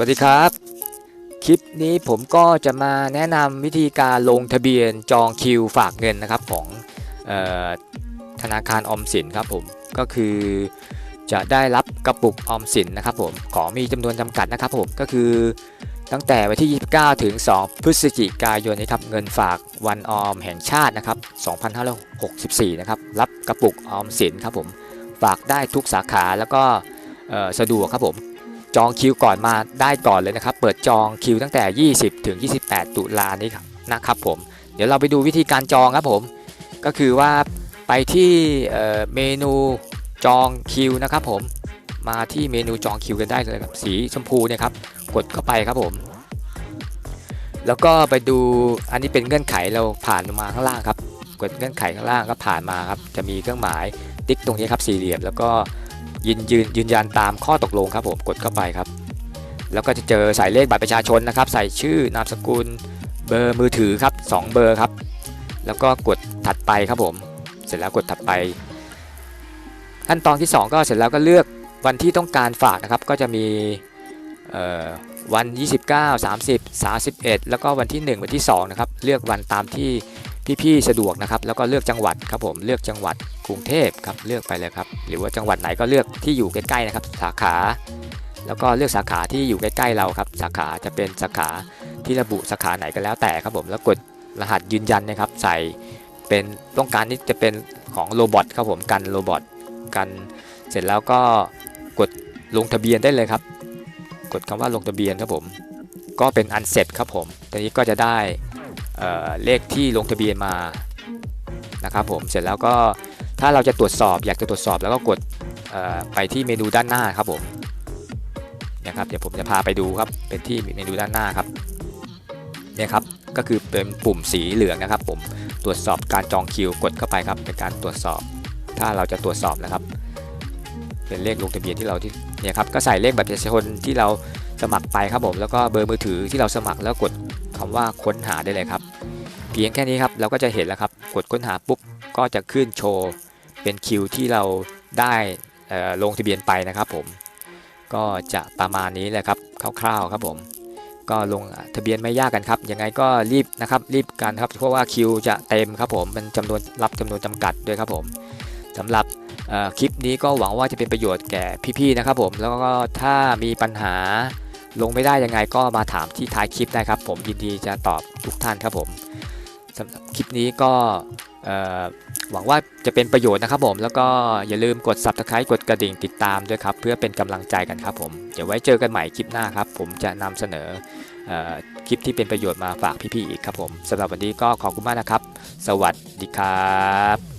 วัสดีครับ คลิปนี้ผมก็จะมาแนะนำวิธีการลงทะเบียนจองคิวฝากเงินนะครับของออธนาคารออมสินครับผมก็คือจะได้รับกระปุกออมสินนะครับผมขอมีจำนวนจำกัดนะครับผมก็คือตั้งแต่วันที่ 29 ถึง 2 พฤศจิกายนนะครับเงินฝากวันออมแห่งชาตินะครับ 2564 นะครับรับกระปุกออมสินครับผมฝากได้ทุกสาขาแล้วก็สะดวกครับผม จองคิวก่อนมาได้ก่อนเลยนะครับ เปิดจองคิวตั้งแต่ 20 ถึง 28 ตุลานี้ครับนะครับผม เดี๋ยวเราไปดูวิธีการจองครับผม ก็คือว่าไปที่เมนูจองคิวนะครับผม มาที่เมนูจองคิวกันได้เลยครับ สีชมพูเนี่ยครับ กดเข้าไปครับผม แล้วก็ไปดูอันนี้เป็นเงื่อนไขเราผ่านมาข้างล่างครับ กดเงื่อนไขข้างล่างก็ผ่านมาครับ จะมีเครื่องหมายติ๊กตรงนี้ครับสี่เหลี่ยมแล้วก็ ยืนยืนยืนยันตามข้อตกลงครับผมกดเข้าไปครับ แล้วก็จะเจอใส่เลขบัตรประชาชนนะครับ ใส่ชื่อนามสกุลเบอร์มือถือครับสองเบอร์ครับ แล้วก็กดถัดไปครับผม เสร็จแล้วกดถัดไป ขั้นตอนที่ 2 ก็เสร็จแล้วก็เลือกวันที่ต้องการฝากนะครับ ก็จะมีเอ่อวัน 29 30 31 แล้วก็วันที่ 1 วันที่2นะครับ เลือกวันตามที่ พี่ๆสะดวกนะครับแล้วก็เลือกจังหวัดครับผมเลือกจังหวัดกรุงเทพครับเลือกไปเลยครับหรือว่าจังหวัดไหนก็เลือกที่อยู่ใกล้ๆนะครับสาขา แล้วก็เลือกสาขาที่อยู่ใกล้ๆเราครับสาขาจะเป็นสาขาที่ระบุสาขาไหนก็แล้วแต่ครับผมแล้วกดรหัสยืนยันนะครับใส่เป็นต้องการที่จะเป็นของโรบอทครับผมกันโรบอทกันเสร็จแล้วก็กดลงทะเบียนได้เลยครับ กดคำว่าลงทะเบียนครับผม ก็เป็นอันเสร็จครับผมตอนนี้ก็จะได้ เเลขที่ลงทะเบียนมานะครับผมเสร็จแล้วก็ถ้าเราจะตรวจสอบอยากจะตรวจสอบแล้วก็กดไปที่เมนูด้านหน้าครับผมนี่ยครับเดี๋ยวผมจะพาไปดูครับเป็นที่เมนูด้านหน้าครับเนี่ยครับก็คือเป็นปุ่มสีเหลืองนะครับผมตรวจสอบการจองคิวกดเข้าไปครับเป็นการตรวจสอบ ถ้าเราจะตรวจสอบนะครับ เป็นเลขลงทะเบียนที่เราที่เนี่ยครับก็ใส่เลขบัตรประชาชนที่เราสมัครไปครับผมแล้วก็เบอร์มือถือที่เราสมัครแล้วกด คำว่าค้นหาได้เลยครับ เพียงแค่นี้ครับเราก็จะเห็นแล้วครับ กดค้นหาปุ๊บก็จะขึ้นโชว์เป็นคิวที่เราได้ลงทะเบียนไปนะครับผมก็จะประมาณนี้แหละครับคร่าวๆครับผม ก็ลงทะเบียนไม่ยากกันครับยังไงก็รีบนะครับรีบกันครับเพราะว่าคิวจะเต็มครับผมมันจำนวนรับจำนวนจำกัดด้วยครับผมสำหรับคลิปนี้ก็หวังว่าจะเป็นประโยชน์แก่พี่ๆนะครับผมแล้วก็ถ้ามีปัญหา ลงไม่ได้ยังไงก็มาถามที่ท้ายคลิปได้ครับ ผมยินดีจะตอบทุกท่านครับผมสำหรับคลิปนี้ก็หวังว่าจะเป็นประโยชน์นะครับผม แล้วก็อย่าลืมกด subscribe กดกระดิ่งติดตามด้วยครับ เพื่อเป็นกำลังใจกันครับผม เดี๋ยวไว้เจอกันใหม่คลิปหน้าครับ ผมจะนำเสนอออคลิปที่เป็นประโยชน์มาฝากพี่ๆอีกครับผมสำหรับวันนี้ก็ขอบคุณมากนะครับ สวัสดีครับ